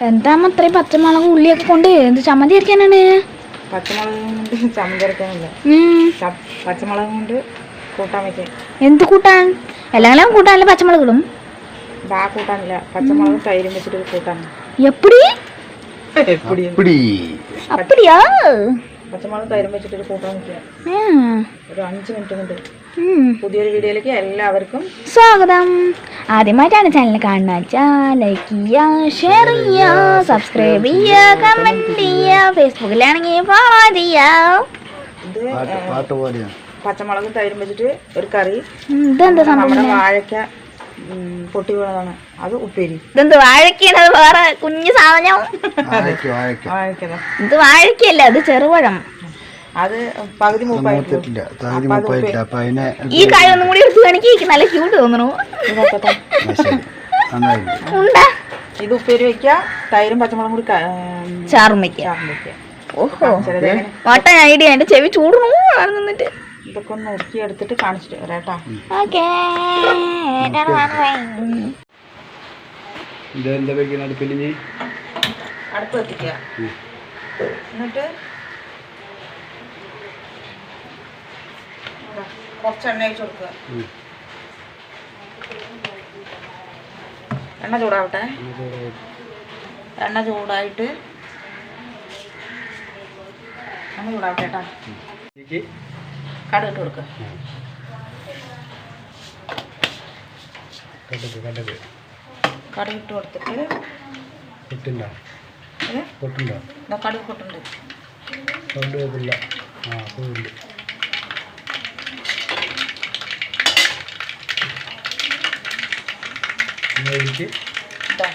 എന്താ അത്രയും പച്ചമുളക് ഉള്ളിയൊക്കെ കൊണ്ട് എന്ത് ചമ്മന്തി അരക്കാനാണ് എന്ത് കൂട്ടാൻ? എല്ലാം കൂട്ടാനല്ല പച്ചമുളകളും അപ്പടിയാ? പച്ചമുളക് തൈരും വെച്ചിട്ട് കൂട്ടാൻ ഒരു അഞ്ച് മിനിറ്റ് കൊണ്ട് പുതിയൊരു വീഡിയോയിലേക്ക് എല്ലാവർക്കും സ്വാഗതം. ആദ്യമായിട്ടാണ് ചാനൽ കാണുന്ന ലൈക്ക് ചെയ്യാ ഷെയർ ചെയ്യാ സബ്സ്ക്രൈബ് ചെയ്യാ കമന്റ് ചെയ്യാ ഫേസ്ബുക്കിലാണെങ്കിൽ ഫോളോ ചെയ്യാ പച്ചമുളക് തൈരും വെച്ചിട്ട് ഒരു കറി. ഇതെന്താ നമ്മുടെ പൊട്ടി വീണതാണ്. അത് ഉപ്പേരി. ഇതെന്ത് വാഴക്കാണ് വേറെ കുഞ്ഞു സാധനം? ഇത് വാഴക്കല്ല അത് ചെറുപഴം. അത് പകുതി മൂപ്പായിട്ടില്ല. ഈ കാര്യം ഒന്നും കൂടി എടുത്തു എനിക്ക് നല്ല ക്യൂട്ട് തോന്നുന്നു. ഇത് ഉപ്പേരി വെക്കുക തൈരും പച്ചമുളകും കൂടി ചാറും വെക്കുക ഓഹോ. വാട്ടൻ ഐഡിയ എന്റെ ചെവി ചൂടുന്നു അവിടെ നിന്നിട്ട്. ഇതൊക്കെ ഒന്ന് ഉറുക്കി എടുത്തിട്ട് കാണിച്ചിട്ട് വരാട്ടാ ഓക്കേ. ഇതെന്താ വെക്കുന്നത് അടുപ്പിൽ ഇനി? അടുപ്പ് എത്തിക്കുക എന്നിട്ട് ഇതാ, കുറച്ച് എണ്ണ ഒഴിച്ച് കൊടുക്കുക എണ്ണ ചൂടാവട്ടെ. എണ്ണ ചൂടായിട്ട് എണ്ണ ചൂടാവട്ടെ കേട്ടാ. കടുകിട്ട് കൊടുക്കുക കടുകിട്ട് കൊടുത്തിട്ട് കടുക് പൊട്ടുണ്ട് സൗണ്ട് കേൾക്കില്ല ആ ഉണ്ട് പിന്നെ എനിക്ക് ഇതാ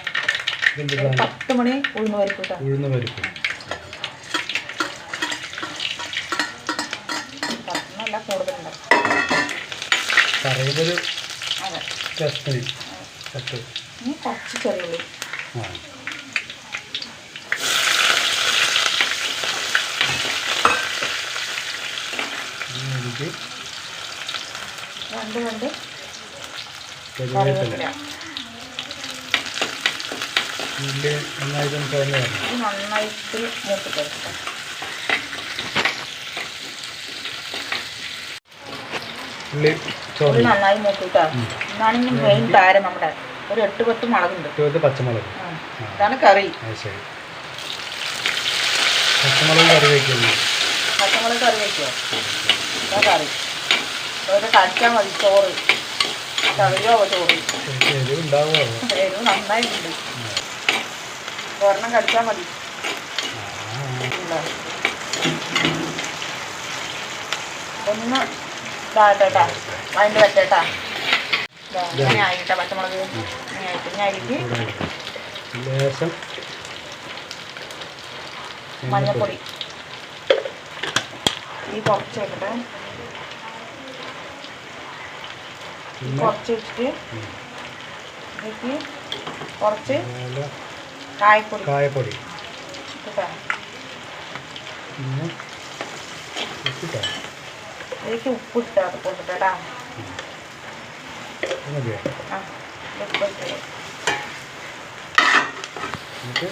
ഇതെന്ത് ഒരു സാധനം പത്ത് മണി ഉഴുന്ന് പരിപ്പ് കേട്ടോ ഉഴുന്ന് പരിപ്പ് രസത്തിന് പത്ത് ഇനി കുറച്ച് ചെറിയുള്ളി. ആ. രണ്ട് രണ്ട്. കറിവേപ്പില ഉള്ളി നന്നായിട്ട് ഇത് നന്നായിട്ട് മൂത്ത് എടുക്കാം ഉള്ളി ചോറ് നന്നായി മൂപ്പിട്ടാ ഇന്നാണെങ്കിൽ മെയിൻ താരം നമ്മുടെ. ഒരു എട്ട് പത്ത് മുളകുണ്ട്. ഇരുപത് പച്ചമുളക്. ഇതാണ് കറി. ശരി. പച്ചമുളക് കറി വയ്ക്കുന്നു പച്ചമുളക് കറി വയ്ക്കുമോ കറി. ഒരു കടിച്ചാൽ മതി ചോറ്. കറിയോ ചോറ്. എരിവ് നന്നായിട്ടുണ്ട്. ഒരെണ്ണം കടിച്ചാൽ മതി. ഒന്ന് ഇതാകട്ടെട്ടാ അതിന്റെ പറ്റേട്ടാ. ഇങ്ങനെ ആയിട്ടാ പച്ചമുളക്. ഇങ്ങനെ ആയിട്ട് മഞ്ഞപ്പൊടി. ഈ കുറച്ച് വെക്കട്ടെ കുറച്ച് വെച്ചിട്ട് ഇതിലേക്ക് കുറച്ച് കായപ്പൊടി. കായപ്പൊടി. പിന്നെ ഉപ്പിട്ടോ. ഇതിലേക്ക് ഉപ്പ് ഇട്ടാ കൊടുത്തിട്ടാ മതിയോ? ആ ഇത് ഉപ്പ് ഇട്ട് എന്നിട്ട്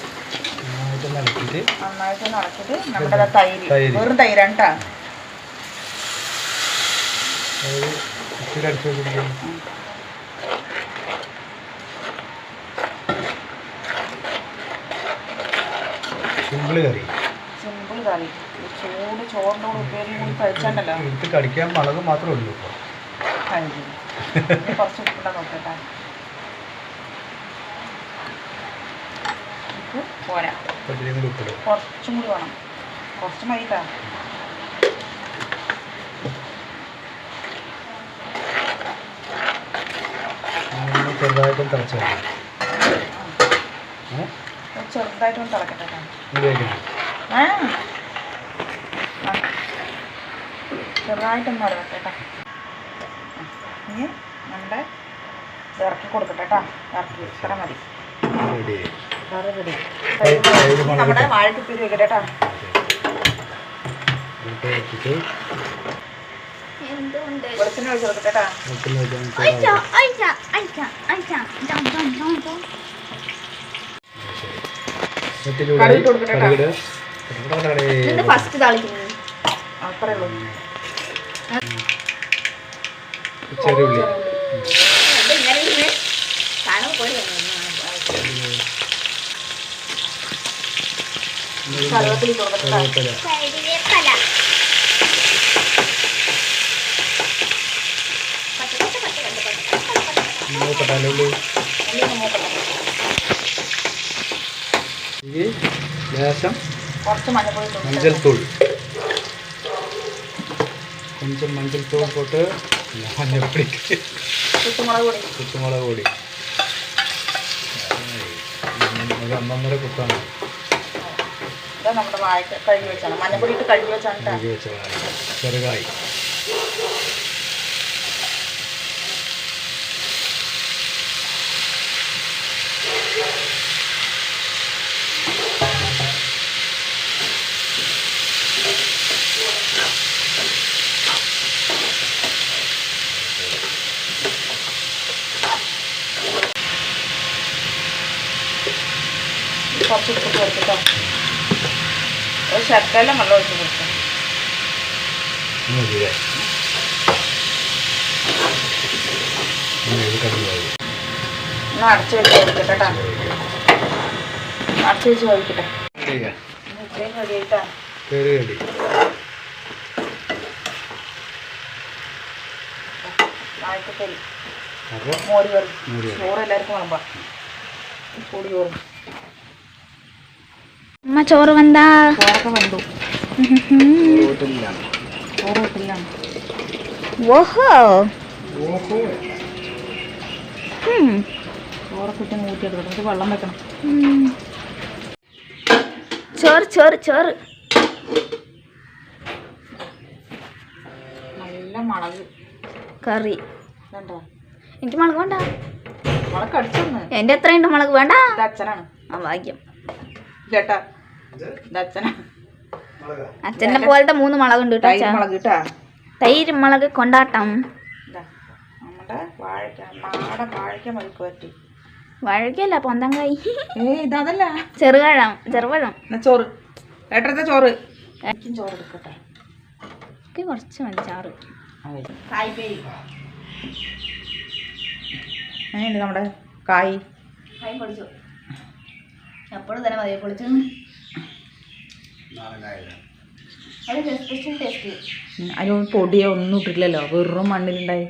നന്നായിട്ട് നടത്തിയിട്ട് നന്നായിട്ട് നടത്തിട്ട് നമ്മുടെ തൈര്. വെറും തൈരാണ് കേട്ടോ ഇച്ചിരി അടിച്ചു വെച്ചിരിക്കും സിമ്പിൾ കറി. സിമ്പിൾ കറി. ചൂട് ചോറിന്റെ കൂടെ ഉപ്പേരിയും കൂടി കഴിച്ചാണ്ടല്ലോ. എടുത്ത് കടിക്കാൻ മുളക് മാത്രമേ ഉള്ളൂ ഇപ്പോൾ കുറച്ച് ഉപ്പിട്ടാ നോക്കട്ടെ. ഉപ്പ് പോരാ. പട്ടിരിയും കൂടി ഉപ്പിടും. കുറച്ചും കൂടി വേണം. കുറച്ച് മതിട്ടാ. ചെറുതായിട്ടും തിളച്ച് ഇത് ചെറുതായിട്ടൊന്ന് തിളക്കട്ടെ ആ. ചെറുതായിട്ടൊന്ന് ഇറക്കട്ടെ കേട്ടോ. ഇനി നമ്മുടെ ഇറക്കി കൊടുക്കട്ടെ കേട്ടോ. ഇറക്കി ഇത്ര മതി. നമ്മുടെ വാഴക്കുപ്പേരി വെക്കട്ടെ കേട്ടോ. വെളിച്ചെണ്ണ ഒഴിച്ച് കൊടുക്കട്ടെ കേട്ടോ. വെക്കുന്ന വെച്ചാൽ അയച്ച അയച്ച അയച്ച അയച്ച ജം ജം ജം ജം ശരി ചട്ടി കടുക് ഇട്ട് ചൂടായി കൊടുക്കട്ടെ കേട്ടോ. ഇതിന്റെ ഫസ്റ്റ് താളിക്കുന്നത് അത്രേ ഉള്ളൂ ചെറിയ ഉള്ളി കറിവേപ്പില ഇട്ട് കൊടുക്കട്ടെ കേട്ടോ. കറിവേപ്പില മൂക്കട്ടാലേ ഉള്ളൂ ഉള്ളി ഒന്ന് മൂക്കട്ടെ. ഈ ലേശം മഞ്ഞൾത്തൂൾ കൊഞ്ചം മഞ്ഞൾത്തൂൾ പോട്ട് മഞ്ഞപ്പൊടി കുത്തുമുളക് പൊടി. ഒരു അന്നര കുത്താണ് കഴുകി വെച്ചാണ് ചെറുതായി വെച്ചാണ് കേട്ടോ. ഒരു ശർക്കരയിലും വെള്ളം ഒഴിച്ച് കടുകായി ഒന്ന് അടച്ച് വെച്ച് കൊടുക്കട്ടെ കേട്ടോ അടച്ച് വെച്ച് കഴിക്കട്ടെ ഇത്രയും റെഡിയായിട്ടാ. ചോറ് എല്ലാവർക്കും വിളമ്പാം പൊടി ചോറും. അമ്മ ചോറ് വന്താ? ചോറൊക്കെ വെന്തു. ചോറ് കിട്ടില്ല ഓഹോ. ഓഹോ. ഉം. ചോറൊക്കെ ഇട്ട് ഊറ്റിയെടുക്കട്ടെ എന്നിട്ട് വെള്ളം വെക്കണം. ഉം. ചോറ് ചോറ് ചോറ്. നല്ല മുളക്. കറി. വേണ്ട? എനിക്ക് മുളക് വേണ്ട. മുളക് അടിച്ചൊന്ന് എന്റെ എത്രയുണ്ട് മുളക്. വേണ്ട. അച്ഛനാണ്. ആ ഭാഗ്യം. അച്ഛനാണ് അച്ഛനെ പോലത്തെ മൂന്ന്. മുളക് കിട്ടാ? തൈര് മുളക് കൊണ്ടാട്ടം. വാഴക്കല്ല പൊന്തങ്കായി. ഇതല്ല ചെറുപഴം ചോറ്. ഏട്ടത്തെ ചോറ്. ചോറ് എടുക്കട്ടെ. എനിക്ക് കുറച്ച് മതി ചാറ്. അങ്ങനെയുണ്ട് നമ്മുടെ കായ്. കായ് പൊളിച്ചു എപ്പോഴും തന്നെ മതി പൊളിച്ചു അത് സ്പെഷ്യൽ ടേസ്റ്റ് ഉം, അതിലൊന്നും പൊടിയോ ഒന്നും ഇട്ടിട്ടില്ലല്ലോ. വെറും മണ്ണിലുണ്ടായി.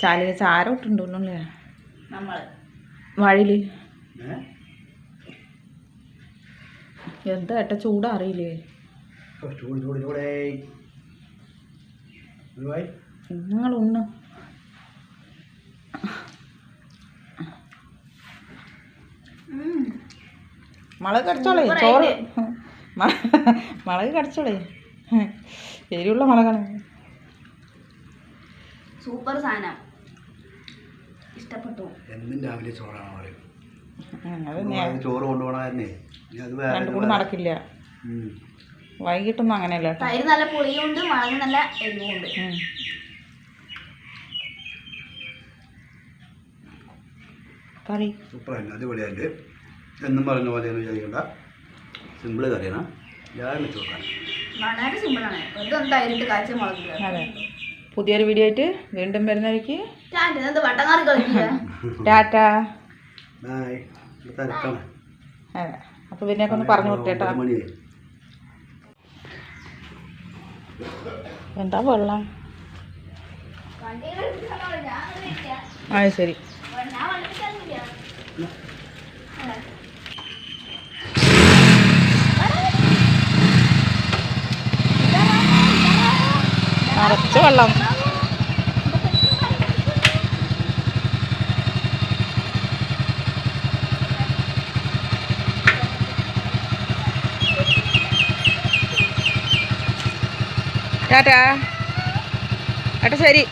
ചാലിക ചാരം ഇട്ടുണ്ടല്ലോ വഴിയിൽ. എന്താ ഏട്ട ചൂട് അറിയില്ലേ നിങ്ങൾ ഉണ്ണ്. മള കടിച്ചോളേ ചോറ്. മുളക് കടിച്ചോളേ. എരിവുള്ള മുളകാണ്. സൂപ്പർ സാധനം. ഇഷ്ടപ്പെട്ടു. എന്നും രാവിലെ ചോറാണ് പറയും ചോറ് കൊണ്ടുപോകണമായിരുന്നേ. രണ്ടും കൂടി നടക്കില്ല. വൈകിട്ടൊന്നും അങ്ങനെയല്ല തൈര് നല്ല പുളിയുണ്ട് മുളക് നല്ല എരിവുണ്ട്. കറി. സൂപ്പറായിരുന്നു അടിപൊളിയായിട്ട് എന്നും പറഞ്ഞ പോലെയൊന്നും വിചാരിക്കണ്ട. സിമ്പിൾ കറിയാണ്. ഞാൻ വെച്ച് വളരെ സിമ്പിളാണ്. കാഴ്ച. അതെ. പുതിയൊരു വീഡിയോ ആയിട്ട് വീണ്ടും വരുന്നവർക്ക് അപ്പൊ പിന്നെ വട്ടങ്ങാറി കളിക്കുക? ടാറ്റ. ബായ് തിരക്കാണ് അതെ. അപ്പോൾ ഒന്ന് പറഞ്ഞു വിട്ടേട്ടാ എന്താ വെള്ളം? ആ ശരി. നിറച്ച് വെള്ളം. ടാറ്റാ. ഏട്ടാ ശരി.